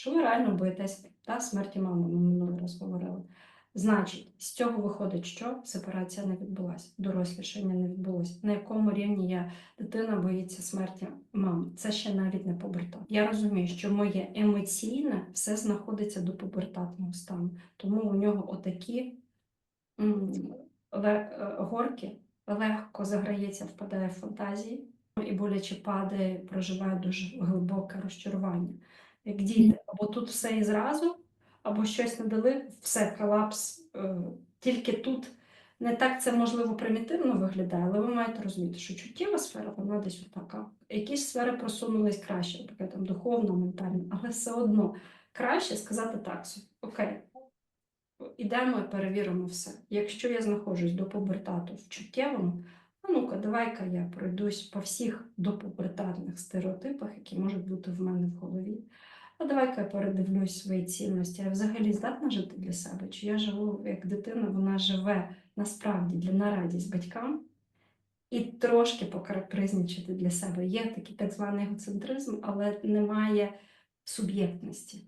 що ви реально боїтесь та, смерті мами, ми минулий раз говорили. Значить, з цього виходить, що сепарація не відбулася, дорослішання не відбулося. На якому рівні я дитина боїться смерті мами? Це ще навіть не пубертат. Я розумію, що моє емоційне все знаходиться до пубертатного стану, тому у нього отакі е, горки легко заграється, впадає в фантазії і боляче падає, проживає дуже глибоке розчарування. Як діти, або тут все і зразу, або щось не дали, все, колапс. е, Тільки тут не так це можливо примітивно виглядає, але ви маєте розуміти, що чуттєва сфера, вона десь отака. Якісь сфери просунулись краще, таке там духовно, ментально, але все одно краще сказати так окей, ідемо і перевіримо все. Якщо я знаходжусь до пубертату в чуттєвому, а ну-ка, давай-ка я пройдусь по всіх допубертатних стереотипах, які можуть бути в мене в голові. Давай-ка я передивлюсь свої цінності. Я взагалі здатна жити для себе? Чи я живу як дитина, вона живе насправді для на радість батькам і трошки покарапризничати для себе. Є такий так званий егоцентризм, але немає суб'єктності.